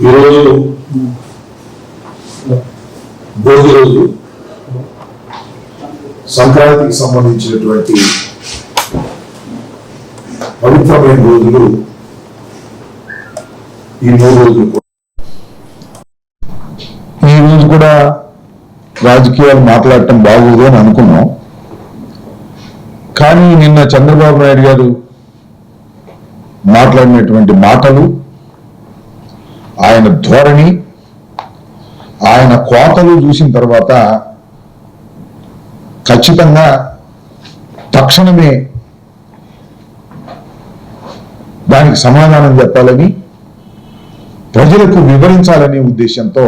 ఈరోజు భోగి రోజు సంక్రాంతికి సంబంధించినటువంటి పవిత్రమైన రోజులు ఈ మూడు రోజులు ఈ రోజు కూడా రాజకీయాలు మాట్లాడటం బాగోదు అని అనుకున్నాం. కానీ నిన్న చంద్రబాబు నాయుడు గారు మాట్లాడినటువంటి మాటలు ఆయన ధోరణి ఆయన కోతలు చూసిన తర్వాత ఖచ్చితంగా తక్షణమే దానికి సమాధానం చెప్పాలని ప్రజలకు వివరించాలనే ఉద్దేశంతో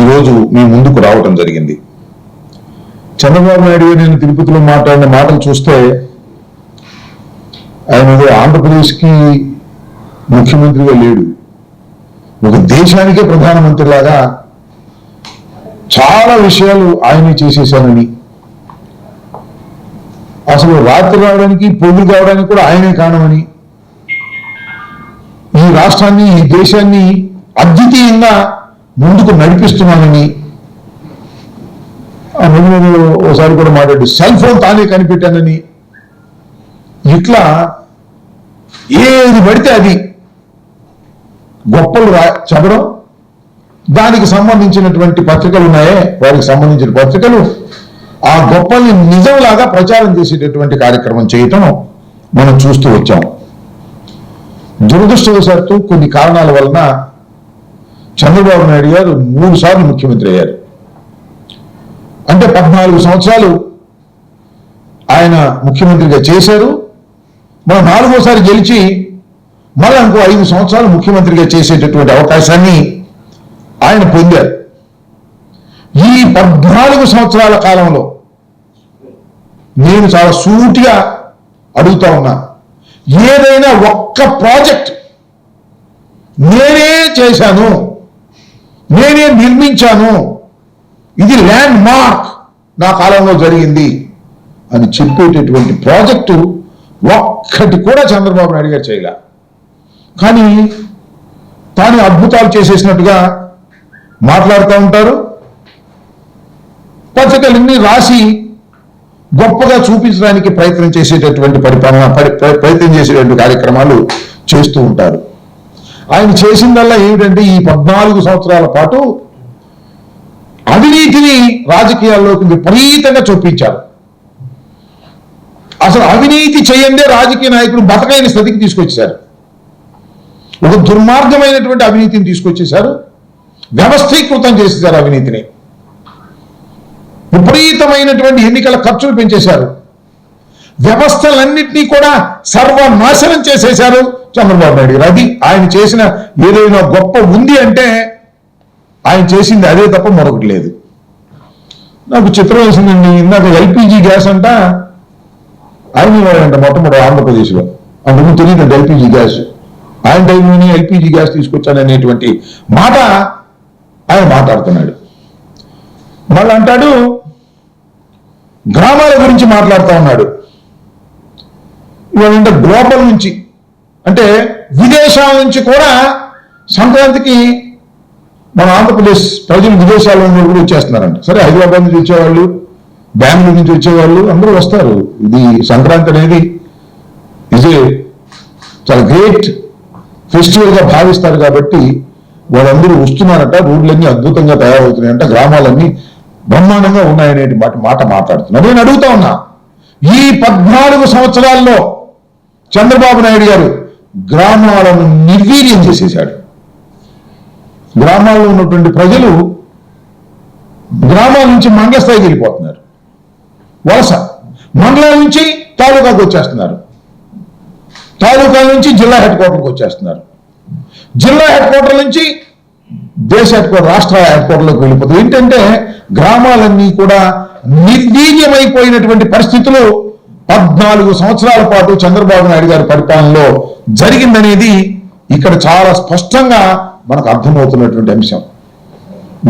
ఈరోజు మీ ముందుకు రావటం జరిగింది. చంద్రబాబు నాయుడు నేను తిరుపతిలో మాట్లాడిన మాటలు చూస్తే ఆయన ఆంధ్రప్రదేశ్కి ముఖ్యమంత్రిగా లేడు. ఒక దేశానికే ప్రధానమంత్రిలాగా చాలా విషయాలు ఆయనే చేసేశానని అసలు రాత్రి రావడానికి పొద్దు కావడానికి కూడా ఆయనే కారణమని. ఈ రాష్ట్రాన్ని ఈ దేశాన్ని అద్వితీయంగా ముందుకు నడిపిస్తున్నానని. ఒకసారి కూడా మాట్లాడు సెల్ ఫోన్ తానే కనిపెట్టానని. ఇట్లా ఏది పడితే అది. గొప్పలు రా చెప్పడం దానికి సంబంధించినటువంటి పత్రికలు ఉన్నాయే వారికి సంబంధించిన పత్రికలు. ఆ గొప్పల్ని నిజంలాగా ప్రచారం చేసేటటువంటి కార్యక్రమం చేయటం మనం చూస్తూ వచ్చాం. దురదృష్టవశాత్తు కొన్ని కారణాల వలన చంద్రబాబు నాయుడు గారు మూడు సార్లు ముఖ్యమంత్రి అయ్యారు. అంటే పద్నాలుగు సంవత్సరాలు ఆయన ముఖ్యమంత్రిగా చేశారు. మనం నాలుగోసారి గెలిచి మళ్ళీ ఇంకో ఐదు సంవత్సరాలు ముఖ్యమంత్రిగా చేసేటటువంటి అవకాశాన్ని ఆయన పొందారు. ఈ పద్నాలుగు సంవత్సరాల కాలంలో నేను చాలా సూటిగా అడుగుతా ఉన్నా ఏదైనా ఒక్క ప్రాజెక్ట్ నేనే చేశాను నేనే నిర్మించాను ఇది ల్యాండ్ మార్క్ నా కాలంలో జరిగింది అని చెప్పేటటువంటి ప్రాజెక్టు ఒక్కటి కూడా చంద్రబాబు నాయుడు గారు చేయలే. కానీ తాను అద్భుతాలు చేసేసినట్టుగా మాట్లాడుతూ ఉంటారు. పత్రికలన్నీ రాసి గొప్పగా చూపించడానికి ప్రయత్నం చేసేటటువంటి పరిపాలన పరి- ప్రయత్నం చేసేటువంటి కార్యక్రమాలు చేస్తూ ఉంటారు. ఆయన చేసిందల్లా ఏమిటంటే ఈ పద్నాలుగు సంవత్సరాల పాటు అవినీతిని రాజకీయాల్లోకి విపరీతంగా చూపించారు అసలు అవినీతి చేయందే రాజకీయ నాయకుడు బతకైన స్థితికి తీసుకొచ్చారు ఒక దుర్మార్గమైనటువంటి అవినీతిని తీసుకొచ్చేశారు. వ్యవస్థీకృతం చేసేశారు అవినీతిని. విపరీతమైనటువంటి ఎన్నికల ఖర్చులు పెంచేశారు. వ్యవస్థలన్నింటినీ కూడా సర్వనాశనం చేసేశారు చంద్రబాబు నాయుడు గారు. అది ఆయన చేసిన ఏదైనా గొప్ప ఉంది అంటే ఆయన చేసింది అదే తప్ప మరొకటి లేదు. నాకు చిత్రం వేసిందండి. ఇందాక ఎల్పిజి గ్యాస్ అంట ఆయన వాడంట మొట్టమొదటి ఆంధ్రప్రదేశ్లో. అందుకు తెలియదండి ఎల్పిజి గ్యాస్. ఆయన టైంలోనే ఎల్పిజి గ్యాస్ తీసుకొచ్చాననేటువంటి మాట ఆయన మాట్లాడుతున్నాడు. మళ్ళీ అంటాడు గ్రామాల గురించి మాట్లాడుతూ ఉన్నాడు. ఇవాళ గ్లోబల్ నుంచి అంటే విదేశాల నుంచి కూడా సంక్రాంతికి మన ఆంధ్రప్రదేశ్ ప్రజలు విదేశాల్లో ఉన్న కూడా వచ్చేస్తున్నారంట. సరే హైదరాబాద్ నుంచి వచ్చేవాళ్ళు బెంగళూరు నుంచి వచ్చేవాళ్ళు అందరూ వస్తారు. ఇది సంక్రాంతి అనేది ఇజ్ ఏ చాలా గ్రేట్ ఫెస్టివల్గా భావిస్తారు కాబట్టి వాళ్ళందరూ వస్తున్నారట రోడ్లన్నీ అద్భుతంగా తయారవుతున్నాయంట గ్రామాలన్నీ బ్రహ్మాండంగా ఉన్నాయనే మాట మాట మాట్లాడుతున్నారు. నేను అడుగుతా ఉన్నా ఈ పద్నాలుగు సంవత్సరాల్లో చంద్రబాబు నాయుడు గారు గ్రామాలను నిర్వీర్యం చేసేశాడు. గ్రామాల్లో ఉన్నటువంటి ప్రజలు గ్రామాల నుంచి మండల స్థాయికి వెళ్ళిపోతున్నారు. వలస మండలాల నుంచి తాలూకాకు వచ్చేస్తున్నారు. తాలూకా నుంచి జిల్లా హెడ్ క్వార్టర్కి వచ్చేస్తున్నారు. జిల్లా హెడ్ క్వార్టర్ నుంచి దేశ హెడ్ క్వార్టర్ రాష్ట్ర హెడ్ క్వార్టర్లోకి వెళ్ళిపోతుంది ఏంటంటే గ్రామాలన్నీ కూడా నిర్వీర్యమైపోయినటువంటి పరిస్థితులు పద్నాలుగు సంవత్సరాల పాటు చంద్రబాబు నాయుడు గారి పరిపాలనలో జరిగిందనేది ఇక్కడ చాలా స్పష్టంగా మనకు అర్థమవుతున్నటువంటి అంశం.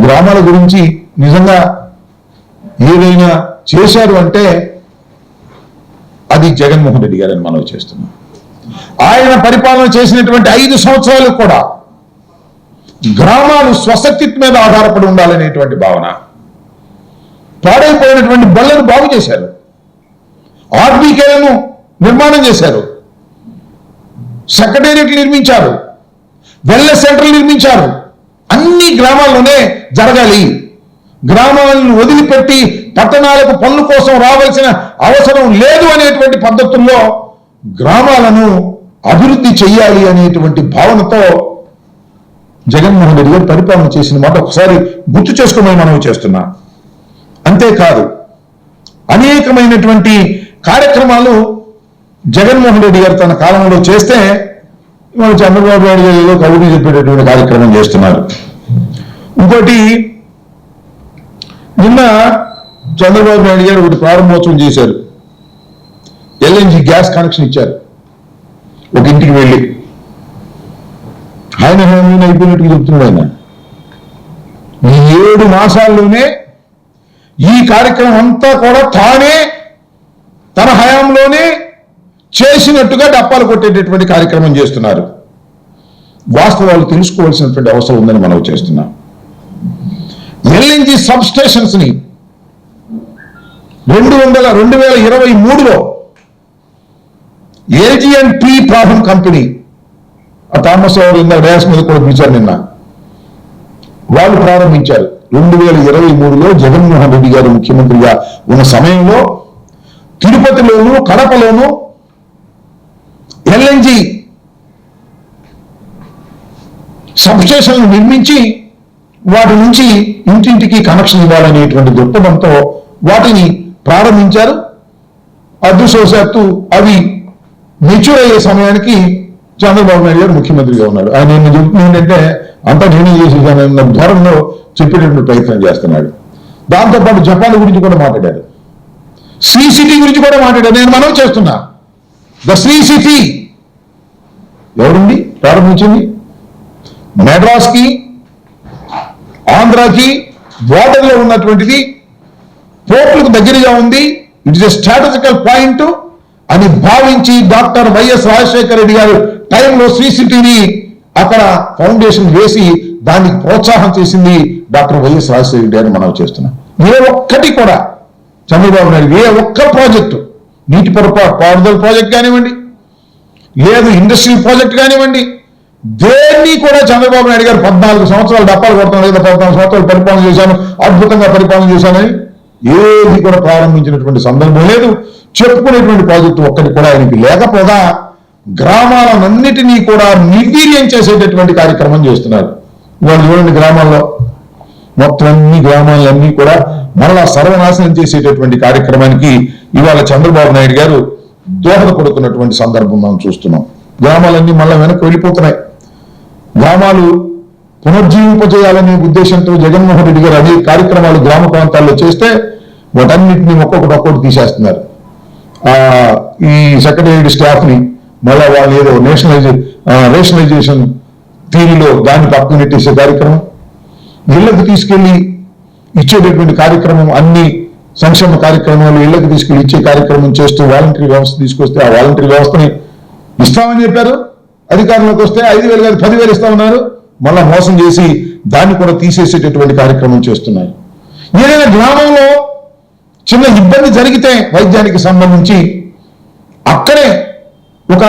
గ్రామాల గురించి నిజంగా ఏదైనా చేశారు అంటే అది జగన్మోహన్ రెడ్డి గారని మనం చేస్తున్నాం. ఆయన పరిపాలన చేసినటువంటి ఐదు సంవత్సరాలు కూడా గ్రామాలు స్వశక్తి మీద ఆధారపడి ఉండాలనేటువంటి భావన. పాడైపోయినటువంటి బళ్ళను బాగు చేశారు. ఆర్బీకేలను నిర్మాణం చేశారు. సెక్రటేరియట్లు నిర్మించారు. వెల్నెస్ సెంటర్లు నిర్మించారు. అన్ని గ్రామాల్లోనే జరగాలి. గ్రామాలను వదిలిపెట్టి పట్టణాలకు పనుల కోసం రావాల్సిన అవసరం లేదు అనేటువంటి పద్ధతుల్లో గ్రామాలను అభివృద్ధి చెయ్యాలి అనేటువంటి భావనతో జగన్మోహన్ రెడ్డి గారు పరిపాలన చేసిన మాట ఒకసారి గుర్తు చేసుకోమని మనం చేస్తున్నా. అంతేకాదు అనేకమైనటువంటి కార్యక్రమాలు జగన్మోహన్ రెడ్డి గారు తన కాలంలో చేస్తే మన చంద్రబాబు నాయుడు గారు ఏదో కబుర్లు చెప్పేటటువంటి కార్యక్రమం చేస్తున్నారు. ఇంకోటి నిన్న చంద్రబాబు నాయుడు గారు ఒకటి ప్రారంభోత్సవం చేశారు. ఎల్ఎన్జి గ్యాస్ కనెక్షన్ ఇచ్చారు. ఒక ఇంటికి వెళ్ళి. ఆయన హామీని అయిపోయినట్టుగా చెప్తున్నాడు ఆయన. ఈ ఏడు మాసాల్లోనే ఈ కార్యక్రమం అంతా కూడా తానే తన హయాంలోనే చేసినట్టుగా డప్పాలు కొట్టేటటువంటి కార్యక్రమం చేస్తున్నారు. వాస్తవాలు తెలుసుకోవాల్సినటువంటి అవసరం ఉందని మనం చేస్తున్నాం. ఎల్ఎన్జి సబ్ స్టేషన్స్ని రెండు వందల రెండు వేల ఇరవై మూడులో ఏజిఎన్ టీ ప్రాబ్లం కంపెనీ ఆ థామస్ ఎవరు ఇందాక మీద కూడా పిలిచారు నిన్న. వాళ్ళు ప్రారంభించారు. రెండు వేల ఇరవై మూడులో జగన్మోహన్ రెడ్డి గారు ముఖ్యమంత్రిగా ఉన్న సమయంలో తిరుపతిలోను కడపలోను ఎల్ఎన్జి సబ్స్టేషన్లు నిర్మించి వాటి నుంచి ఇంటింటికి కనెక్షన్ ఇవ్వాలనేటువంటి దృక్పథంతో వాటిని ప్రారంభించారు. అదృష్టవశాత్తు అవి మెచ్యూర్ అయ్యే సమయానికి చంద్రబాబు నాయుడు గారు ముఖ్యమంత్రిగా ఉన్నారు. ఆయన నిన్న చెబుతుంది ఏంటంటే అంతా నేనే చేసేసానన్న ధోరణిలో చెప్పేటటువంటి ప్రయత్నం చేస్తున్నాడు. దాంతోపాటు జపాన్ గురించి కూడా మాట్లాడారు. శ్రీ సిటీ గురించి కూడా మాట్లాడారు. నేను మనం చేస్తున్నా. The Sri city. ఎవరుంది? ప్రారంభించింది? మెడ్రాస్కి ఆంధ్రాకి బోర్డర్లో ఉన్నటువంటిది పోర్టులకు దగ్గరగా ఉంది. It is a strategical point అని భావించి డాక్టర్ వైఎస్ రాజశేఖర రెడ్డి గారు టైంలో శ్రీ సిటీని అక్కడ ఫౌండేషన్ వేసి దానికి ప్రోత్సాహం చేసింది డాక్టర్ వైఎస్ రాజశేఖర రెడ్డి గారిని మనం చేస్తున్నాం ఏ ఒక్కటి కూడా చంద్రబాబు నాయుడు ఏ ఒక్క ప్రాజెక్టు నీటి పొరపా పారుదల ప్రాజెక్ట్ కానివ్వండి లేదు ఇండస్ట్రియల్ ప్రాజెక్ట్ కానివ్వండి దేన్ని కూడా చంద్రబాబు నాయుడు గారు పద్నాలుగు సంవత్సరాలు డప్పాలు కొడతాను లేదా పద్నాలుగు సంవత్సరాలు పరిపాలన చేశాను అద్భుతంగా పరిపాలన చేశానని ఏది కూడా ప్రారంభించినటువంటి సందర్భం లేదు. చెప్పుకునేటువంటి ప్రాజెక్టు ఒక్కటి కూడా ఆయనకి లేకపోగా గ్రామాలన్నిటినీ కూడా నిర్వీర్యం చేసేటటువంటి కార్యక్రమం చేస్తున్నారు. వాళ్ళు చూడండి గ్రామాల్లో మొత్తం అన్ని గ్రామాలన్నీ కూడా మరలా సర్వనాశనం చేసేటటువంటి కార్యక్రమానికి ఇవాళ చంద్రబాబు నాయుడు గారు దోహదపడుతున్నటువంటి సందర్భం మనం చూస్తున్నాం. గ్రామాలన్నీ మళ్ళా వెనక్కి వెళ్ళిపోతున్నాయి. గ్రామాలు పునర్జీవింపజేయాలనే ఉద్దేశంతో జగన్మోహన్ రెడ్డి గారు అనేక కార్యక్రమాలు గ్రామ ప్రాంతాల్లో చేస్తే వాటన్నిటిని ఒక్కొక్కటి ఒక్కొక్కటి తీసేస్తున్నారు. ఈ సెక్రటరీ స్టాఫ్ని వాళ్ళు ఏదో నేషనలైజ్ రేషనలైజేషన్ థీరీలో దాన్ని పక్కన పెట్టేసే కార్యక్రమం. ఇళ్ళకు తీసుకెళ్ళి ఇచ్చేటటువంటి కార్యక్రమం అన్ని సంక్షేమ కార్యక్రమాలు ఇళ్ళకు తీసుకెళ్ళి ఇచ్చే కార్యక్రమం చేస్తూ వాలంటరీ వ్యవస్థ తీసుకొస్తే ఆ వాలంటరీ వ్యవస్థని ఇస్తామని చెప్పారు. అధికారంలోకి వస్తే ఐదు వేలు కాదు పదివేలు ఇస్తామన్నారు మళ్ళా మోసం చేసి దాన్ని కూడా తీసేసేటటువంటి కార్యక్రమం చేస్తున్నారు ఏదైనా గ్రామంలో చిన్న ఇబ్బంది జరిగితే వైద్యానికి సంబంధించి అక్కడే ఒక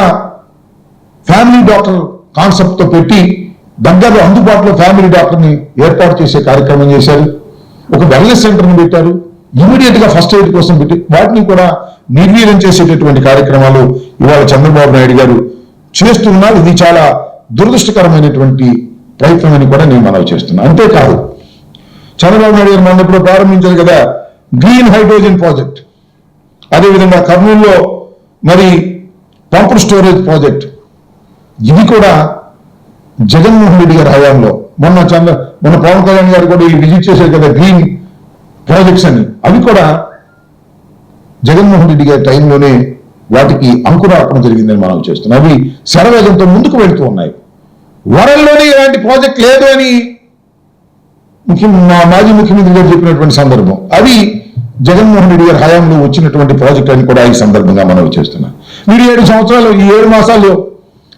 ఫ్యామిలీ డాక్టర్ కాన్సెప్ట్తో పెట్టి దగ్గరలో అందుబాటులో ఫ్యామిలీ డాక్టర్ని ఏర్పాటు చేసే కార్యక్రమం చేశారు. ఒక వెల్నెస్ సెంటర్ని పెట్టారు. ఇమీడియట్గా ఫస్ట్ ఎయిడ్ కోసం పెట్టి వాటిని కూడా నిర్వీర్యం చేసేటటువంటి కార్యక్రమాలు ఇవాళ చంద్రబాబు నాయుడు గారు చేస్తున్నారు ఇది చాలా దురదృష్టకరమైనటువంటి ప్రయత్నం అని కూడా నేను మనవి చేస్తున్నాను. అంతేకాదు చంద్రబాబు నాయుడు గారు మొన్నప్పుడు ప్రారంభించారు కదా గ్రీన్ హైడ్రోజన్ ప్రాజెక్ట్. అదేవిధంగా కర్నూలులో మరి పంపుడ్ స్టోరేజ్ ప్రాజెక్ట్. ఇది కూడా జగన్మోహన్ రెడ్డి గారి హయాంలో. మొన్న చంద్ర మొన్న పవన్ కళ్యాణ్ గారు కూడా విజిట్ చేశారు కదా గ్రీన్ ప్రాజెక్ట్స్ అని. అవి కూడా జగన్మోహన్ రెడ్డి గారి టైంలోనే వాటికి అంకురార్పణ జరిగిందని మనం చేస్తున్నాం. అవి శరవేగంతో ముందుకు వెళుతూ ఉన్నాయి. వరల్లోనే ఇలాంటి ప్రాజెక్ట్ లేదు అని ముఖ్యం మా మాజీ ముఖ్యమంత్రి గారు చెప్పినటువంటి సందర్భం. అవి జగన్మోహన్ రెడ్డి గారి హయాంలో వచ్చినటువంటి ప్రాజెక్ట్ అని కూడా ఈ సందర్భంగా మనం చేస్తున్నాం. మీరు ఏడు సంవత్సరాలు ఈ ఏడు మాసాలు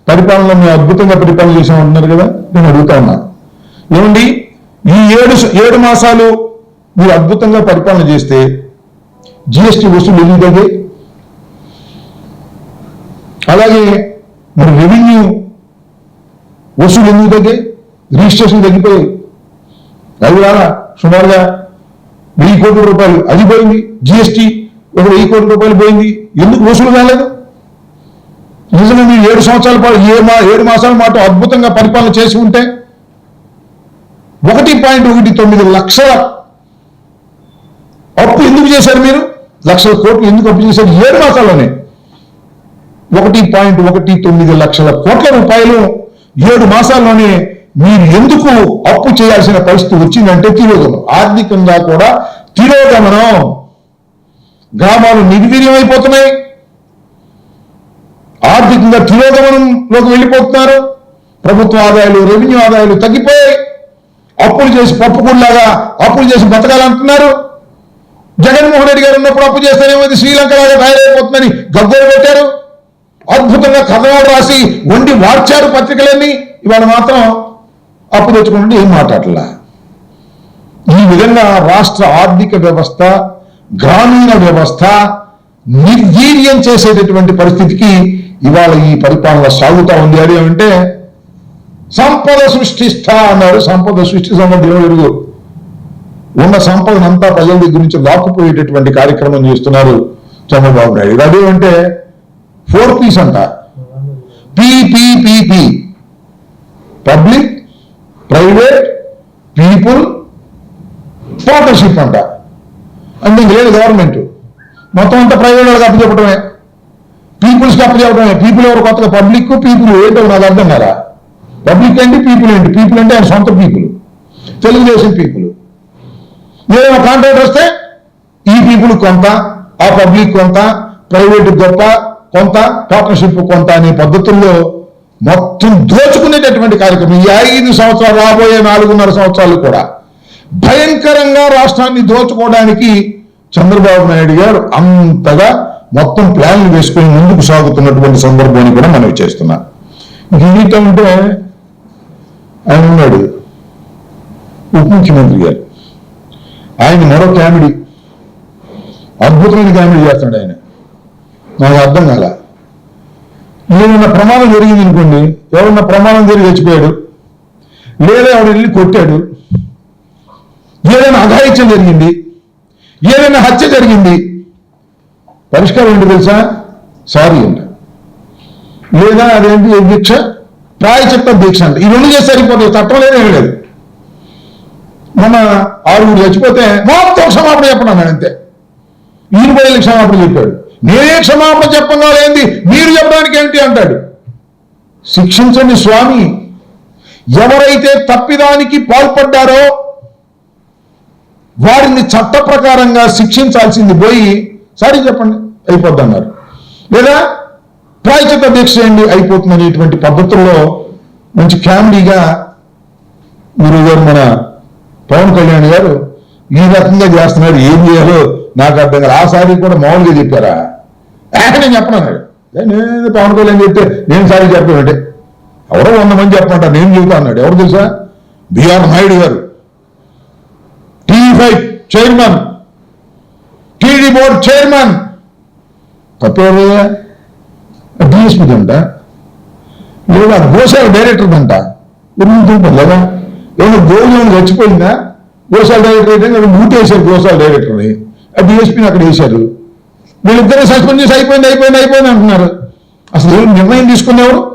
పరిపాలన మేము అద్భుతంగా పరిపాలన చేసామంటున్నారు కదా? నేను అడుగుతా ఉన్నా. ఏమండి? ఈ ఏడు ఏడు మాసాలు మీరు అద్భుతంగా పరిపాలన చేస్తే జిఎస్టీ వసూలు ఎందుకు తగ్గాయి అలాగే మరి రెవెన్యూ వసూలు ఎందుకు తగ్గాయి రిజిస్ట్రేషన్ తగ్గిపోయాయి అవి రాలా సుమారుగా వెయ్యి కోట్ల రూపాయలు అది పోయింది జిఎస్టీ ఒక వెయ్యి కోట్ల రూపాయలు పోయింది. ఎందుకు వసూలు కాలేదు? నిజంగా మీరు ఏడు సంవత్సరాల పాటు ఏ మా ఏడు మాసాల పాటు అద్భుతంగా పరిపాలన చేసి ఉంటే ఒకటి పాయింట్ ఒకటి తొమ్మిది లక్షల అప్పు ఎందుకు చేశారు మీరు? లక్షల కోట్లు ఎందుకు అప్పు చేశారు? ఏడు మాసాల్లోనే ఒకటి పాయింట్ ఒకటి తొమ్మిది లక్షల కోట్ల రూపాయలు ఏడు మాసాల్లోనే మీరు ఎందుకు అప్పు చేయాల్సిన పరిస్థితి వచ్చిందంటే తిరోగమనం. ఆర్థికంగా కూడా తిరోగమనం. గ్రామాలు నిర్వీర్యమైపోతున్నాయి ఆర్థికంగా తిరోగమనంలోకి వెళ్ళిపోతున్నారు. ప్రభుత్వ ఆదాయాలు రెవెన్యూ ఆదాయాలు తగ్గిపోయాయి. అప్పులు చేసి పప్పుకుల్లాగా అప్పులు చేసి బతకాలంటున్నారు. జగన్మోహన్ రెడ్డి గారు ఉన్నప్పుడు అప్పు చేస్తేనేమో శ్రీలంక లాగా తయారైపోతుందని గగ్గోలు పెట్టారు అద్భుతంగా కథనాలు రాసి వండి మార్చారు పత్రికలన్నీ. ఇవాళ మాత్రం అప్పు తెచ్చుకుంటే ఏం మాట్లాడలా? ఈ విధంగా రాష్ట్ర ఆర్థిక వ్యవస్థ గ్రామీణ వ్యవస్థ నిర్వీర్యం చేసేటటువంటి పరిస్థితికి ఇవాళ ఈ పరిపాలన సాగుతా ఉంది. అది ఏమంటే సంపద సృష్టిస్తా అన్నారు. సంపద సృష్టి సంబంధం దేవుడు ఉన్న సంపదనంతా ప్రజల దగ్గర నుంచి లాక్కుపోయేటటువంటి కార్యక్రమం చేస్తున్నారు చంద్రబాబు నాయుడు అదేమంటే ఫోర్ పీస్ అంట. P P P P public private people partnership అంట. అంటే లేదు గవర్నమెంట్. మొత్తం అంతా ప్రైవేట్ వాళ్ళకి అప్పచెప్పడమే పీపుల్స్కి అప్పచెప్పడమే పీపుల్ ఎవరు కొత్తగా? పబ్లిక్ పీపుల్ ఏంటో నాకు అర్థం కదా పబ్లిక్ ఏంటి పీపుల్ ఏంటి? పీపుల్ అంటే ఆయన సొంత పీపుల్. తెలుగుదేశం పీపుల్. ఏదైనా కాంట్రాక్ట్ వస్తే ఈ పీపుల్ కొంత ఆ పబ్లిక్ కొంత ప్రైవేట్ గొప్ప కొంత పార్ట్నర్షిప్ కొంత అనే పద్ధతుల్లో మొత్తం దోచుకునేటటువంటి కార్యక్రమం. ఈ ఐదు సంవత్సరాలు రాబోయే నాలుగున్నర సంవత్సరాలు కూడా భయంకరంగా రాష్ట్రాన్ని దోచుకోవడానికి చంద్రబాబు నాయుడు గారు అంతగా మొత్తం ప్లాన్లు వేసుకొని ముందుకు సాగుతున్నటువంటి సందర్భాన్ని కూడా మనం చేస్తున్నాం. ఇంక అంటే ఆయన ఉన్నాడు ఉప ముఖ్యమంత్రి గారు. ఆయన మరో కామెడీ అద్భుతమైన కామెడీ చేస్తున్నాడు ఆయన. నాకు అర్థం కాల. ఏదైనా ప్రమాదం జరిగింది అనుకోండి ఎవరన్నా ప్రమాదం జరిగి చచ్చిపోయాడు లేదా ఎవడు వెళ్ళి కొట్టాడు ఏదైనా అఘాయిత్యం జరిగింది ఏదైనా హత్య జరిగింది పరిష్కారం ఏంటి తెలుసా? సారీ అంట. లేదా అదేంటి? దీక్ష ప్రాయచిత్త దీక్ష అంట. ఈ రెండు చేసి సరిపోతుంది చట్టం లేదేమీ లేదు. మన ఆరుగురు చచ్చిపోతే మొత్తం క్షమాపణ చెప్పండి అంతే. ఈయన పోయి క్షమాపణ చెప్పాడు. నేనే క్షమాపణ చెప్పంగా లేంది మీరు చెప్పడానికి ఏంటి అంటాడు? శిక్షించండి స్వామి. ఎవరైతే తప్పిదానికి పాల్పడ్డారో వారిని చట్ట ప్రకారంగా శిక్షించాల్సింది పోయి సారీ చెప్పండి అయిపోద్దన్నారు. లేదా ప్రాయచిత దీక్ష చేయండి అయిపోతుంది అనేటువంటి పద్ధతుల్లో మంచి ఫ్యామిలీగా గురువు గారు మన పవన్ కళ్యాణ్ గారు ఈ రకంగా చేస్తున్నాడు ఏం చేయాలో నాకు అర్థం కాదు. ఆ సారి కూడా మామూలుగా చెప్పారా? నేను చెప్పను. అన్నాడు నేను పవన్ కళ్యాణ్ చెప్తే నేను సారి చెప్పానంటే ఎవరో వంద మంది చెప్పమంటారు నేను చెబుతా అన్నాడు. ఎవరు తెలుసా? బిఆర్ నాయుడు గారు. T five chairman. TD board chairman. తప్పేవారు DSP అంట లేదా గోసాల డైరెక్టర్ అంట ఉరుముతుంటారు లేదా? ఏమో గోజు చచ్చిపోయిందా? గోశాల డైరెక్టర్ అయితే మూటేశారు వేశారు గోశాల డైరెక్టర్ని. ఆ డిఎస్పీని అక్కడ వేశారు. వీళ్ళిద్దరూ సస్పెండ్ చేసి అయిపోయింది అయిపోయింది అయిపోయింది అంటున్నారు. అసలు ఏం నిర్ణయం తీసుకునేవారు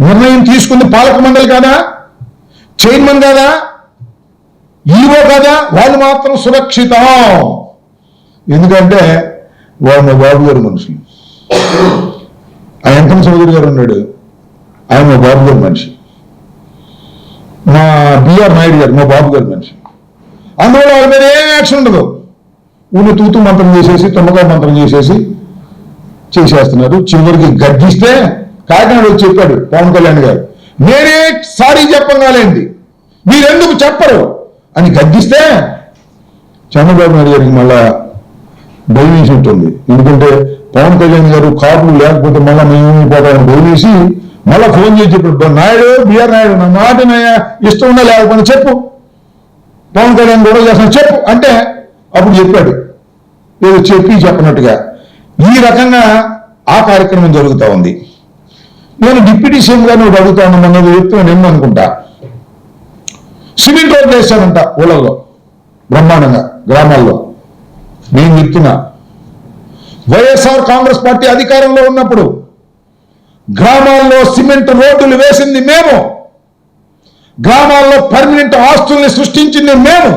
నిర్ణయం తీసుకుంది పాలక మండలి కాదా? చైర్మన్ కాదా? ఈవో కాదా? వాళ్ళు మాత్రం సురక్షితం. ఎందుకంటే వాళ్ళు మా బాబు గారు మనుషులు. ఆ చౌదరి గారు ఉన్నాడు? ఆయన మా బాబు గారు మనిషి. మా బిఆర్ నాయుడు గారు మా బాబు గారు మనిషి. అందువల్ల వాళ్ళ మీద ఏం యాక్షన్ ఉండదు. ఊళ్ళు తూతు మంత్రం చేసేసి తొమ్మకాయ మంత్రం చేసేసి చేసేస్తున్నారు. చివరికి గడ్డిస్తే కాకినాడ వచ్చి చెప్పాడు పవన్ కళ్యాణ్ గారు నేనే సారీ చెప్పగాలేండి మీరెందుకు చెప్పరు? అని గద్దిస్తే చంద్రబాబు నాయుడు గారికి మళ్ళా భయం వేసి ఉంటుంది. ఎందుకంటే పవన్ కళ్యాణ్ గారు కాపులు లేకపోతే మళ్ళా మేము పోతామని భయం వేసి మళ్ళా ఫోన్ చేసి ఇప్పుడు నాయుడు బిఆర్ నాయుడు నా మాట నాయ- ఇష్టం చెప్పు. పవన్ కళ్యాణ్ గొడవ చేస్తాను చెప్పు. అంటే అప్పుడు చెప్పాడు ఏదో చెప్పి చెప్పినట్టుగా. ఈ రకంగా ఆ కార్యక్రమం జరుగుతూ ఉంది. నేను డిప్యూటీ సీఎం గారిని అడుగుతా ఉన్నాను అన్నది చెప్తున్నాను నేను అనుకుంటా. సిమెంట్ రోడ్లు వేస్తానంట ఊళ్ళల్లో బ్రహ్మాండంగా గ్రామాల్లో. నేను చెప్తున్నా వైఎస్ఆర్ కాంగ్రెస్ పార్టీ అధికారంలో ఉన్నప్పుడు గ్రామాల్లో సిమెంట్ రోడ్లు వేసింది మేము. గ్రామాల్లో పర్మనెంట్ ఆస్తుల్ని సృష్టించింది మేము.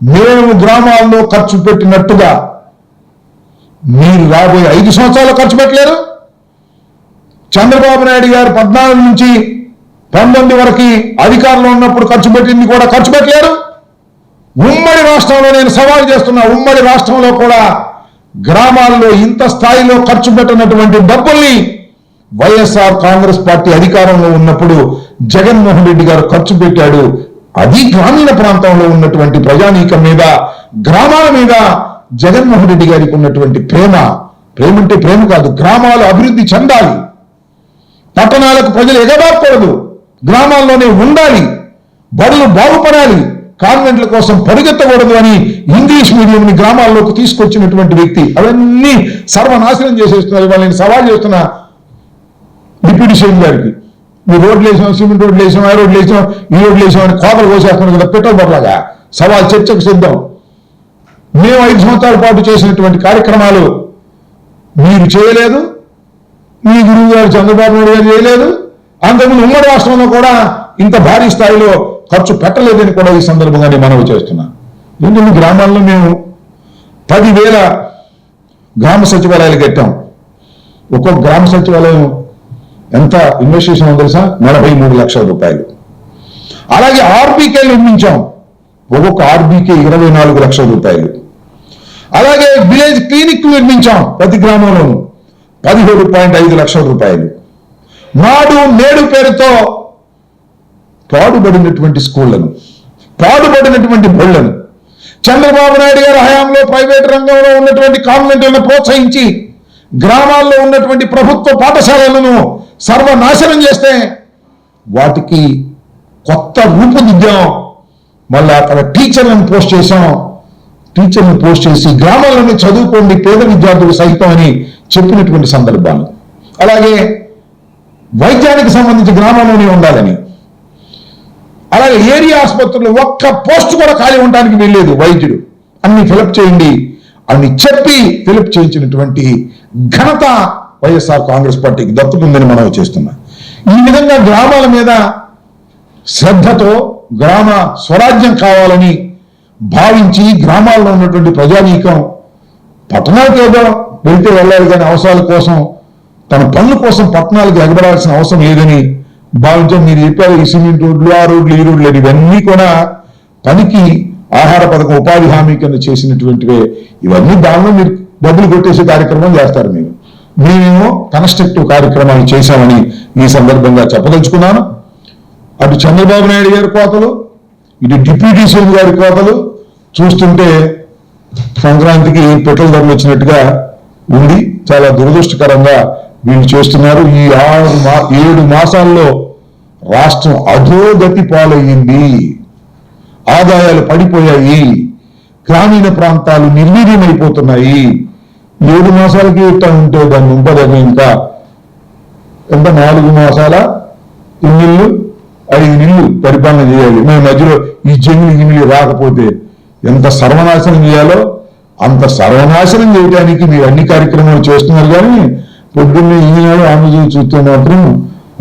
మేము గ్రామాల్లో ఖర్చు పెట్టినట్టుగా మీరు రాబోయే ఐదు సంవత్సరాలు ఖర్చు పెట్టలేరు? చంద్రబాబు నాయుడు గారు పద్నాలుగు నుంచి పంతొమ్మిది వరకు అధికారంలో ఉన్నప్పుడు ఖర్చు పెట్టింది కూడా ఖర్చు పెట్టలేరు? ఉమ్మడి రాష్ట్రంలో నేను సవాల్ చేస్తున్నా ఉమ్మడి రాష్ట్రంలో కూడా గ్రామాల్లో ఇంత స్థాయిలో ఖర్చు పెట్టినటువంటి డబ్బుల్ని వైఎస్ఆర్ కాంగ్రెస్ పార్టీ అధికారంలో ఉన్నప్పుడు జగన్మోహన్ రెడ్డి గారు ఖర్చు పెట్టాడు. అది గ్రామీణ ప్రాంతంలో ఉన్నటువంటి ప్రజానీకం మీద గ్రామాల మీద జగన్మోహన్ రెడ్డి గారికి ఉన్నటువంటి ప్రేమ. ప్రేమ అంటే ప్రేమ కాదు గ్రామాలు అభివృద్ధి చెందాలి. పట్టణాలకు ప్రజలు ఎగబాకూడదు గ్రామాల్లోనే ఉండాలి. బడులు బాగుపడాలి. కాన్వెంట్ల కోసం పరిగెత్తకూడదు అని ఇంగ్లీష్ మీడియంని గ్రామాల్లోకి తీసుకొచ్చినటువంటి వ్యక్తి. అవన్నీ సర్వనాశనం చేసేస్తున్నారు. ఇవాళ నేను సవాల్ చేస్తున్నా డిప్యూటీ సీఎం గారికి మీ రోడ్లు వేసాం సిమెంట్ రోడ్లు వేసాం ఆ రోడ్లు వేసాం ఈ రోడ్లు వేసాం అని కోతలు కోసేస్తున్నాం కదా పెట్రోల్ బొట్లాగా సవాల్ చర్చకు సిద్ధం. మేము ఐదు సంవత్సరాల పాటు చేసినటువంటి కార్యక్రమాలు మీరు చేయలేదు. మీ గురువు గారు చంద్రబాబు నాయుడు గారు చేయలేదు. అంతకుముందు ఉమ్మడి రాష్ట్రంలో కూడా ఇంత భారీ స్థాయిలో ఖర్చు పెట్టలేదని కూడా ఈ సందర్భంగా నేను మనవి చేస్తున్నా. ఎందుకంటే గ్రామాల్లో మేము పదివేల గ్రామ సచివాలయాలు కట్టాం. ఒక్కొక్క గ్రామ సచివాలయం ఎంత ఇన్వెస్ట్ ఉందో తెలుసా? నలభై మూడు లక్షల రూపాయలు. అలాగే ఆర్బీకే నిర్మించాం. ఒక్కొక్క ఆర్బీకే ఇరవై నాలుగు లక్షల రూపాయలు. అలాగే విలేజ్ క్లినిక్ నిర్మించాం ప్రతి గ్రామంలోనూ. పదిహేడు పాయింట్ ఐదు లక్షల రూపాయలు. నాడు నేడు పేరుతో పాడుబడినటువంటి స్కూళ్ళను పాడుబడినటువంటి బళ్ళను చంద్రబాబు నాయుడు గారి హయాంలో ప్రైవేట్ రంగంలో ఉన్నటువంటి కాన్వెంట్లను ప్రోత్సహించి గ్రామాల్లో ఉన్నటువంటి ప్రభుత్వ పాఠశాలలను సర్వనాశనం చేస్తే వాటికి కొత్త రూపుదిద్దాం. మళ్ళీ అక్కడ టీచర్లను పోస్ట్ చేశాం. టీచర్లను పోస్ట్ చేసి గ్రామాలని చదువుకోండి పేద విద్యార్థులు సైతం అని చెప్పినటువంటి సందర్భాలు. అలాగే వైద్యానికి సంబంధించి గ్రామంలోనే ఉండాలని. అలాగే ఏరియా ఆసుపత్రులు ఒక్క పోస్ట్ కూడా ఖాళీ ఉండడానికి వీల్లేదు వైద్యుడు. అన్ని ఫిలప్ చేయండి. అన్ని చెప్పి ఫిలప్ చేయించినటువంటి ఘనత వైఎస్ఆర్ కాంగ్రెస్ పార్టీకి దక్కుతుందని మనం చేస్తున్నాం. ఈ విధంగా గ్రామాల మీద శ్రద్ధతో గ్రామ స్వరాజ్యం కావాలని భావించి గ్రామాల్లో ఉన్నటువంటి ప్రజానీకం పట్టణాలకు ఏదో వెళ్తే వెళ్ళాలి కానీ అవసరాల కోసం తన పనుల కోసం పట్టణాలకు ఎగబడాల్సిన అవసరం లేదని భావించాం మీరు చెప్పారు ఈ సిమెంట్ రోడ్లు ఆ రోడ్లు ఈ రోడ్లు ఇవన్నీ కూడా పనికి ఆహార పథకం ఉపాధి హామీ కింద చేసినటువంటివే. ఇవన్నీ దానిలో మీరు డబ్బులు కొట్టేసే కార్యక్రమం చేస్తారు మీరు. మేమేమో కన్స్ట్రక్టివ్ కార్యక్రమాలు చేశామని ఈ సందర్భంగా చెప్పదలుచుకున్నాను. అటు చంద్రబాబు నాయుడు గారి కోతలు ఇటు డిప్యూటీ సీఎం గారి కోతలు చూస్తుంటే సంక్రాంతికి పెట్రోల్ ధరలు వచ్చినట్టుగా ఉంది. చాలా దురదృష్టకరంగా వీళ్ళు చేస్తున్నారు. ఈ ఆరు మా ఏడు మాసాల్లో రాష్ట్రం అధోగతి పాలయ్యింది. ఆదాయాలు పడిపోయాయి. గ్రామీణ ప్రాంతాలు నిర్వీర్యమైపోతున్నాయి. ఏడు మాసాలకి ఇట్లా ఉంటే దాన్ని ఉంపదని ఇంకా. ఎంత? నాలుగు మాసాల? ఇన్నిళ్ళు ఐదు నిళ్ళు పరిపాలన చేయాలి. మేము మధ్యలో ఈ జంగులు గిమిలి రాకపోతే ఎంత సర్వనాశనం చేయాలో అంత సర్వనాశనం చేయడానికి మీరు అన్ని కార్యక్రమాలు చేస్తున్నారు కానీ పొద్దున్నే ఈనాడు ఆంధ్రజ్యోతి చూస్తే మాత్రం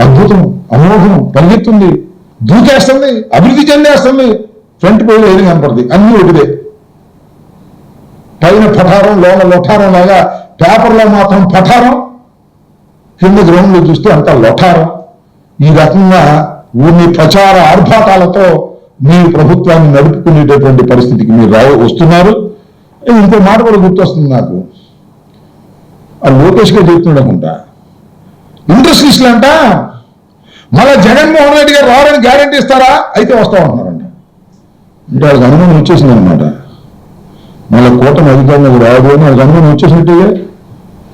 అద్భుతం అమోఘం పరిగెత్తుంది. దూకేస్తుంది అభివృద్ధి చెందేస్తుంది. ఫ్రంట్ పేజ్ ఏది కనపడుతుంది అన్ని ఒకటే. పైన పఠారం లోన లొఠారం లాగా పేపర్లో మాత్రం పఠారం కింద గ్రౌండ్లో చూస్తే అంత లొఠారం. ఈ రకంగా ఊరిని ప్రచార ఆర్భాటాలతో మీ ప్రభుత్వాన్ని నడుపుకునేటటువంటి పరిస్థితికి మీరు రావ వస్తున్నారు. ఇంకో మాట కూడా గుర్తొస్తుంది నాకు. ఆ లోకేష్ గారు చెప్తున్నాడు అనుకుంటా. ఇండస్ట్రీస్లు అంట మళ్ళా జగన్మోహన్ రెడ్డి గారు రావాలని గ్యారంటీ ఇస్తారా? అయితే వస్తా ఉంటున్నారంట. అంటే వాళ్ళకి అనుమానం వచ్చేసింది అనమాట మళ్ళీ కూటమి అధికారంలోకి రాదు అని వాళ్ళకి అనుమానం వచ్చేసినట్టే.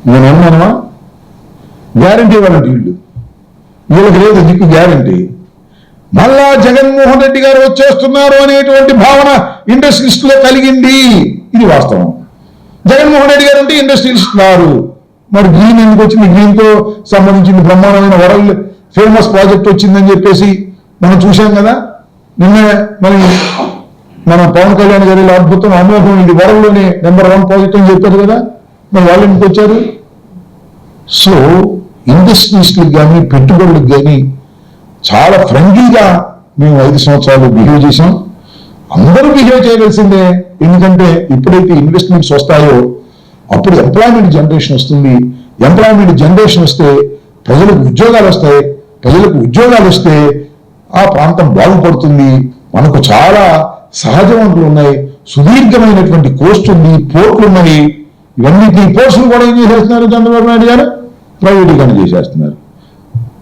నేను అనుమానమా గ్యారంటీ ఇవ్వాలంటే వీళ్ళు వీళ్ళకి లేదు దిక్కు గ్యారంటీ మళ్ళా జగన్మోహన్ రెడ్డి గారు వచ్చేస్తున్నారు అనేటువంటి భావన ఇండస్ట్రీస్లో కలిగింది. ఇది వాస్తవం. జగన్మోహన్ రెడ్డి గారు అంటే ఇండస్ట్రియలిస్ట్ రారు మరి గ్రీన్ ఎందుకు వచ్చింది? గ్రీన్తో సంబంధించిన బ్రహ్మాండమైన వరల్డ్ ఫేమస్ ప్రాజెక్ట్ వచ్చిందని చెప్పేసి మనం చూశాం కదా. నిన్న మరి మన పవన్ కళ్యాణ్ గారి అద్భుతం అమోఘం ఇది వరల్డ్లోనే నెంబర్ వన్ ప్రాజెక్ట్ అని చెప్పారు కదా. మరి వాళ్ళు ఎందుకు వచ్చారు? సో ఇండస్ట్రీస్కి కానీ పెట్టుబడులకు కానీ చాలా ఫ్రెండ్లీగా మేము ఐదు సంవత్సరాలు బిహేవ్ చేసాం అందరూ బిహేవ్ చేయవలసిందే. ఎందుకంటే ఎప్పుడైతే ఇన్వెస్ట్మెంట్స్ వస్తాయో అప్పుడు ఎంప్లాయ్మెంట్ జనరేషన్ వస్తుంది. ఎంప్లాయ్మెంట్ జనరేషన్ వస్తే ప్రజలకు ఉద్యోగాలు వస్తాయి. ప్రజలకు ఉద్యోగాలు వస్తే ఆ ప్రాంతం బాగుపడుతుంది. మనకు చాలా సహజ వనరులు ఉన్నాయి. సుదీర్ఘమైనటువంటి కోస్ట్ ఉంది పోర్ట్లు ఉన్నాయి ఇవన్నీ పోస్టులు కూడా ఏం చేసేస్తున్నారు చంద్రబాబు నాయుడు గారు? ప్రైవేటీకరణ చేసేస్తున్నారు.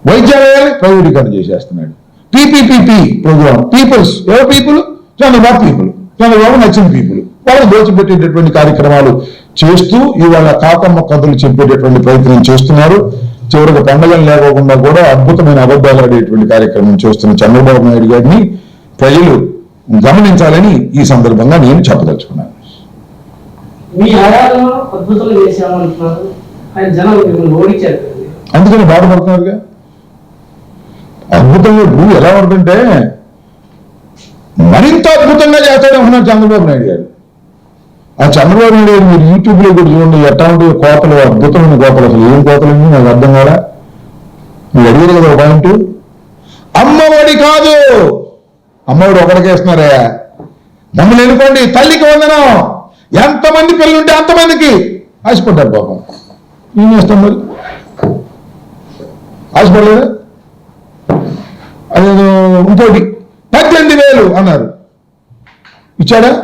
వైద్యాలయాలు ప్రైవేటీకరణ చేసేస్తున్నాడు. P P P P programme peoples ఎవరు పీపుల్ చంద్రబాబు పీపుల్ చంద్రబాబు నచ్చిన పీపుల్ వాళ్ళు దోచిపెట్టేటటువంటి కార్యక్రమాలు చేస్తూ ఇవాళ కాకమ్మ కథలు చెప్పేటటువంటి ప్రయత్నం చేస్తున్నారు. చివరికి పండగలు లేకోకుండా కూడా అద్భుతమైన అబద్ధాలు ఆడేటువంటి కార్యక్రమం చేస్తున్న చంద్రబాబు నాయుడు గారిని ప్రజలు గమనించాలని ఈ సందర్భంగా నేను చెప్పదలుచుకున్నాను. అందుకని బాధపడుతున్నారుగా? అద్భుతంగా నువ్వు ఎలా ఉంటుంటే మరింత అద్భుతంగా చేస్తాడు అంటున్నాడు చంద్రబాబు నాయుడు గారు. ఆ చంద్రబాబు నాయుడు గారు మీరు యూట్యూబ్లో కూడా చూడండి ఎట్లా ఉంటాయి కోతలు అద్భుతమైన కోతలు. అసలు ఏం కోతలు ఉంది నాకు అర్థం కాదా మీరు అడిగారు కదా పాయింట్. అమ్మఒడి కాదు. అమ్మఒడి ఒకరికేస్తున్నారే మమ్మల్ని ఎన్నుకోండి తల్లికి వందనం. ఎంతమంది పిల్లలుంటే అంతమందికి. ఆశపడ్డారు పాపం. ఏం చేస్తాం మరి? ఆశపడలేదు? అదేదో ఇంకోటి. పద్దెనిమిది వేలు అన్నారు. ఇచ్చాడా?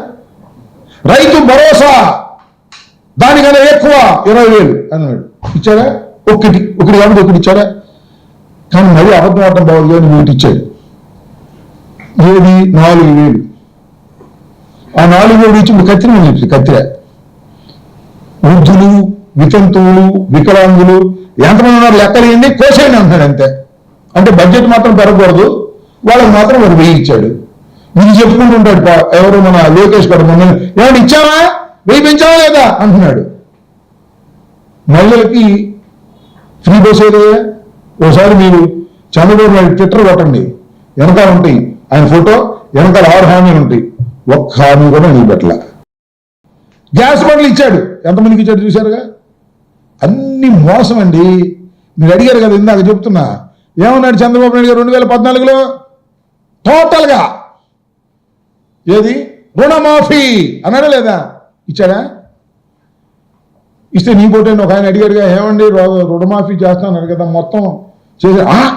రైతు భరోసా. దానికన్నా ఎక్కువ ఇరవై వేలు అన్నాడు. ఇచ్చాడా? ఒక్కటి. ఒకటి కాబట్టి ఒకటి ఇచ్చాడా? కానీ మరీ అబద్ధం ఆడటం బాగుంది అని వీటి ఇచ్చాడు. ఏది? నాలుగు వేలు. ఆ నాలుగు వేలు ఇచ్చి ఇప్పుడు కత్తిర చెప్పింది కత్తిర. వృద్ధులు వితంతువులు వికలాంగులు ఎంతమంది ఉన్నారు? లెక్కలేండి కోసేయండి అంటాడు అంతే. అంటే బడ్జెట్ మాత్రం పెరగకూడదు. వాళ్ళకి మాత్రం వాడు వెయ్యి ఇచ్చాడు. ఇది చెప్పుకుంటుంటాడు ఎవరు మన లోకేష్ గారు మొన్న ఏమన్నా ఇచ్చావా? వెయ్యి పెంచావా లేదా? అంటున్నాడు. మహిళలకి ఫ్రీ బస్ ఏదయ్యా? ఓసారి మీరు చంద్రబాబు నాయుడు ట్విట్టర్ కొట్టండి. వెనకాల ఉంటాయి. ఆయన ఫోటో వెనకాల ఆరు హామీలు ఉంటాయి. ఒక్క హామీ కూడా నిలబెట్టల. గ్యాస్ బండ్లు ఇచ్చాడు. ఎంతమందికి ఇచ్చాడు చూశారుగా? అన్ని మోసం అండి. మీరు అడిగారు కదా ఇందాక చెప్తున్నా. ఏమన్నాడు చంద్రబాబు నాయుడు గారు రెండు వేల పద్నాలుగులో? టోటల్గా ఏది? రుణమాఫీ. అన్నాడా లేదా? ఇచ్చాడా? ఇస్తే నీ పోటీ ఒక ఆయన అడిగాడుగా ఏమండి రుణమాఫీ చేస్తానన్నారు కదా మొత్తం. చేసి "ఆ,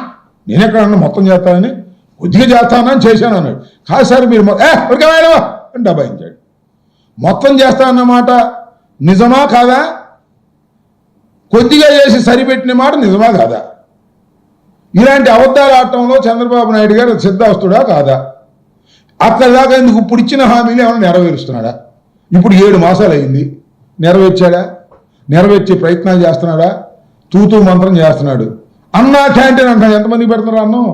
మొత్తం చేస్తానని కొద్దిగా చేస్తానని చేశాను అన్నాడు. కాదు సార్ మీరు ఏ ఉరికవాడు అని డబాయించాడు మొత్తం చేస్తానన్నమాట నిజమా కాదా? కొద్దిగా చేసి సరిపెట్టిన మాట నిజమా కాదా? ఇలాంటి అబద్ధాలు ఆడటంలో చంద్రబాబు నాయుడు గారు సిద్ధాస్తుడా కాదా? అక్కడ దాకా ఎందుకు ఇప్పుడు ఇచ్చిన హామీలు ఏమైనా నెరవేరుస్తున్నాడా? ఇప్పుడు ఏడు మాసాలు అయింది. నెరవేర్చాడా? నెరవేర్చే ప్రయత్నాలు చేస్తున్నాడా? తూతూ మంత్రం చేస్తున్నాడు. అన్నా క్యాంటీన్ అంటాడు ఎంతమంది పెడుతున్నారు అన్నం?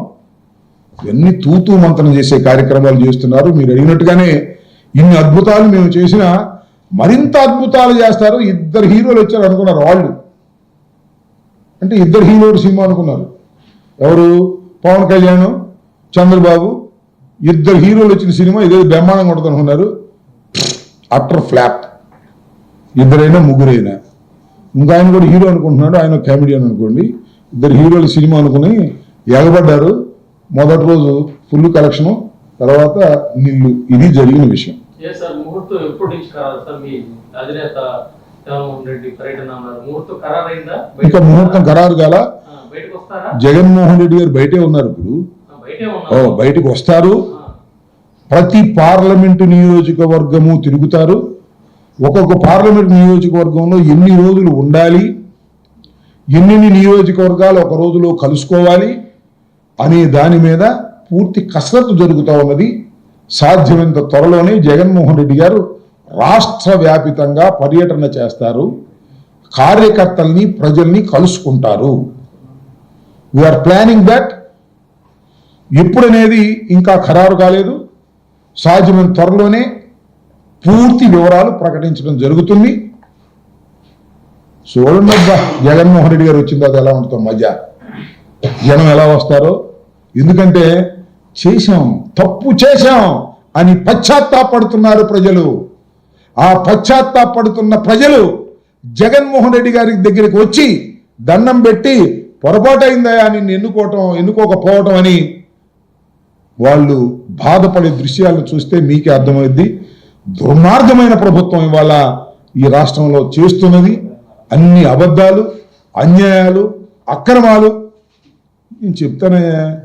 ఇవన్నీ తూతూ మంతనం చేసే కార్యక్రమాలు చేస్తున్నారు. మీరు అడిగినట్టుగానే ఇన్ని అద్భుతాలు మేము చేసిన మరింత అద్భుతాలు చేస్తారు. ఇద్దరు హీరోలు వచ్చారు అనుకున్నారు వాళ్ళు. అంటే ఇద్దరు హీరోలు సినిమా అనుకున్నారు. ఎవరు? పవన్ కళ్యాణ్ చంద్రబాబు. ఇద్దరు హీరోలు వచ్చిన సినిమా ఇదే బ్రహ్మాండంగా ఉంటుంది అనుకున్నారు. Utter flop. ఇద్దరైనా ముగ్గురైనా. ఇంకా ఆయన కూడా హీరో అనుకుంటున్నాడు. ఆయన కామెడియన్ అనుకోండి. ఇద్దరు హీరోలు సినిమా అనుకుని ఎగబడ్డారు. మొదటి రోజు ఫుల్ కలెక్షను తర్వాత నిల్లు ఇది జరిగిన విషయం. ఇంకా ముహూర్తం ఖరారు కాల. జగన్మోహన్ రెడ్డి గారు బయటే ఉన్నారు ఇప్పుడు. బయటికి వస్తారు. ప్రతి పార్లమెంటు నియోజకవర్గము తిరుగుతారు. ఒక్కొక్క పార్లమెంట్ నియోజకవర్గంలో ఎన్ని రోజులు ఉండాలి? ఎన్ని నియోజకవర్గాలు ఒక రోజులో కలుసుకోవాలి? అనే దాని మీద పూర్తి కసరత్తు జరుగుతూ ఉన్నది. సాధ్యమైనంత త్వరలోనే జగన్మోహన్ రెడ్డి గారు రాష్ట్ర వ్యాపితంగా పర్యటన చేస్తారు. కార్యకర్తల్ని ప్రజల్ని కలుసుకుంటారు. వీఆర్ ప్లానింగ్ దట్ ఎప్పుడనేది ఇంకా ఖరారు కాలేదు. సాధ్యమైన త్వరలోనే పూర్తి వివరాలు ప్రకటించడం జరుగుతుంది. చూడండి అబ్బా జగన్మోహన్ రెడ్డి గారు వచ్చిందో అది ఎలా ఉంటుందో మజా. జనం ఎలా వస్తారో. ఎందుకంటే చేశాం తప్పు చేశాం అని పశ్చాత్తాపడుతున్నారు ప్రజలు. ఆ పశ్చాత్తాపడుతున్న ప్రజలు జగన్మోహన్ రెడ్డి గారి దగ్గరికి వచ్చి దండం పెట్టి పొరపాటైందా అని నిన్ను ఎన్నుకోవటం ఎన్నుకోకపోవటం అని వాళ్ళు బాధపడే దృశ్యాలను చూస్తే మీకే అర్థమైంది. దుర్మార్గమైన ప్రభుత్వం ఇవాళ ఈ రాష్ట్రంలో చేస్తున్నది. అన్ని అబద్ధాలు అన్యాయాలు అక్రమాలు. నేను చెప్తానయ్యా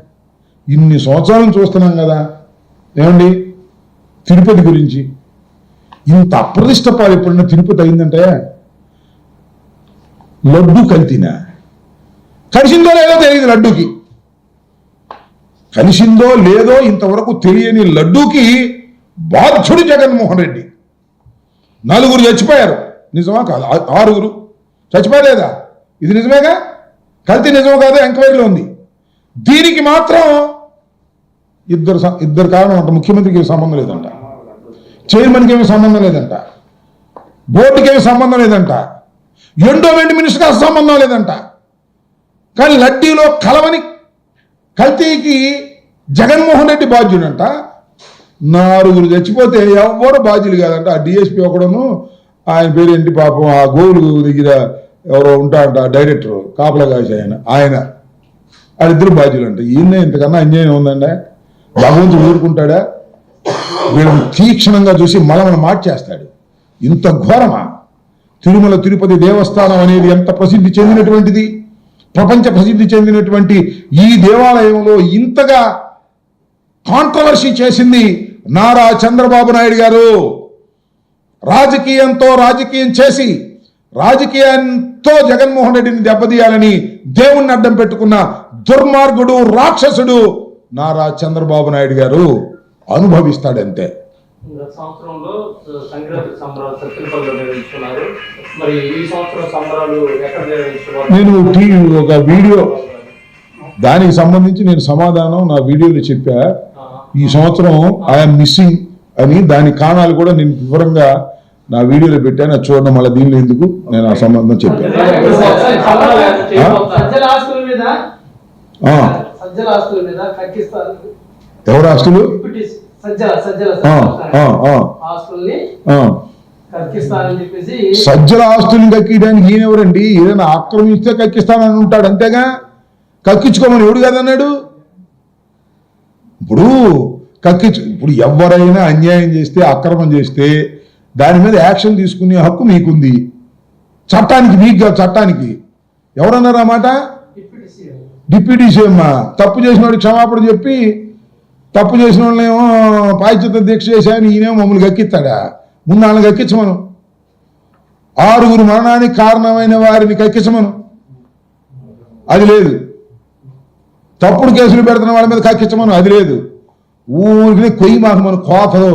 ఇన్ని సంవత్సరాలను చూస్తున్నాం కదా. ఏమండి? తిరుపతి గురించి. ఇంత అప్రదిష్ట పాలు ఎప్పుడన్నా తిరుపతి అయిందంటే లడ్డు కల్తీనా కలిసిందో లేదో తెలియదు లడ్డూకి. కలిసిందో లేదో ఇంతవరకు తెలియని లడ్డూకి బాధ్యుడు జగన్మోహన్ రెడ్డి. నలుగురు చచ్చిపోయారు. నిజమా కాదు? ఆరుగురు. చచ్చిపోయలేదా ఇది నిజమేగా? కల్తీ నిజమో కాదో ఎంక్వైరీలో ఉంది. దీనికి మాత్రం ఇద్దరు ఇద్దరు కారణం అంట. ముఖ్యమంత్రికి ఏమి సంబంధం లేదంట. చైర్మన్కి ఏమి సంబంధం లేదంట. బోర్డుకి ఏమి సంబంధం లేదంట. ఎండోమెంట్ మినిస్టర్కి సంబంధం లేదంట. కానీ లడ్డీలో కలవని కల్తీకి జగన్మోహన్ రెడ్డి బాధ్యుడంట. నాలుగురు చచ్చిపోతే ఎవరు బాధ్యులు కాదంట. ఆ డిఎస్పీ ఒకడను ఆయన పేరు ఏంటి పాపం? ఆ గోవులు దగ్గర ఎవరో ఉంటారంట డైరెక్టర్ కాపలా కాసి ఆయన. ఆయన వాళ్ళిద్దరు బాధ్యులు అంట ఈయన ఇంతకన్నా అన్యాయం ఉందండి. భగవంతుడు ఊరుకుంటాడా? వీళ్ళని తీక్షణంగా చూసి మనమని మార్చేస్తాడు. ఇంత ఘోరమా? తిరుమల తిరుపతి దేవస్థానం అనేది ఎంత ప్రసిద్ధి చెందినటువంటిది? ప్రపంచ ప్రసిద్ధి చెందినటువంటి ఈ దేవాలయంలో ఇంతగా కాంట్రవర్సీ చేసింది నారా చంద్రబాబు నాయుడు గారు. రాజకీయంతో రాజకీయం చేసి రాజకీయంతో జగన్మోహన్ రెడ్డిని దెబ్బతీయాలని దేవుణ్ణి అడ్డం పెట్టుకున్న దుర్మార్గుడు రాక్షసుడు నారా చంద్రబాబు నాయుడు గారు అనుభవిస్తాడంతే. గత సంవత్సరంలో ఆ, సంక్రాంతి సంబరాలు సత్యపల్లిలో నిర్వహించుకున్నారు మరి ఈ సంవత్సరం సంబరాలు ఎక్కడ నిర్వహించుకున్నారు నేను టీవీ ఒక వీడియో దానికి సంబంధించి నేను సమాధానం నా వీడియోలో చెప్పా. ఈ సంవత్సరం ఐఎమ్ మిస్సింగ్ అని దాని కారణాలు కూడా నేను వివరంగా నా వీడియోలో పెట్టాను. అది చూడడం మళ్ళీ దీనిలో ఎందుకు నేను ఆ సంబంధం చెప్పాను. సజ్జల ఆస్తుల మీద కక్కిస్తారు. ఎవరు ఆస్తులు? సజ్జల ఆస్తుల్ని సజ్జల ఆస్తుల్ని కక్కియడానికి ఈయన ఎవరండి ఏదైనా ఆక్రమిస్తే కక్కిస్తానని ఉంటాడు అంతేగా? కక్కించుకోమని ఎవడు కదన్నాడు ఇప్పుడు కక్కించు ఇప్పుడు ఎవరైనా అన్యాయం చేస్తే అక్రమం చేస్తే దాని మీద యాక్షన్ తీసుకునే హక్కు మీకుంది. చట్టానికి మీకు కాదు చట్టానికి. ఎవరన్నారు ఆ మాట? డిప్యూటీ సీఎం తప్పు చేసిన వాడికి క్షమాపణ చెప్పి తప్పు చేసిన వాళ్ళేమో పాశ్చిత దీక్ష చేశాను ఈయనేమో మమ్మల్ని గక్కిస్తాడా? ముందు వాళ్ళని గక్కించమను. ఆరుగురు మరణానికి కారణమైన వారిని కక్కించమను అది లేదు. తప్పుడు కేసులు పెడుతున్న వాళ్ళ మీద కక్కించమను అది లేదు. ఊరికి కొయ్యి మాకు మన కోతలో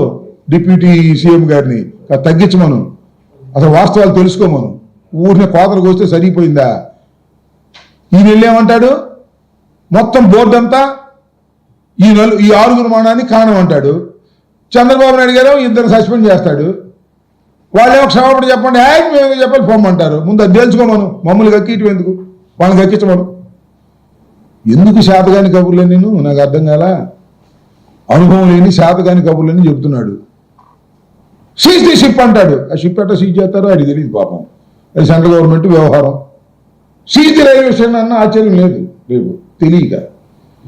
డిప్యూటీ సీఎం గారిని. తగ్గించమను. అసలు వాస్తవాలు తెలుసుకోమను. ఊరిని కోతలు కోస్తే సరిపోయిందా ఈయన వెళ్ళేమంటాడు? మొత్తం బోర్డు అంతా ఈ నలు ఈ ఆరుగురు మరణానికి కారణం అంటాడు. చంద్రబాబు నాయుడు గారు ఇద్దరు సస్పెండ్ చేస్తాడు. వాళ్ళేమో క్షమాపణ చెప్పండి. యాక్ట్ మేము చెప్పాలి? పొమ్మంటారు. ముందు అది తేల్చుకోమను. మమ్మల్ని కక్కియటం ఎందుకు? వాళ్ళని కక్కించమను ఎందుకు శాతగాని కబుర్లే నేను? నాకు అర్థం కాల. అనుభవం లేని శాతగాని కబుర్లని చెబుతున్నాడు. సీజ్ ది షిప్ అంటాడు. ఆ షిప్ ఎట్లా సీజ్ చేస్తారో అది తెలియదు పాపం. అది సెంట్రల్ గవర్నమెంట్ వ్యవహారం. సీజ్ ది రైల్వే స్టేషన్ అన్న ఆశ్చర్యం లేదు రేపు. తెలియక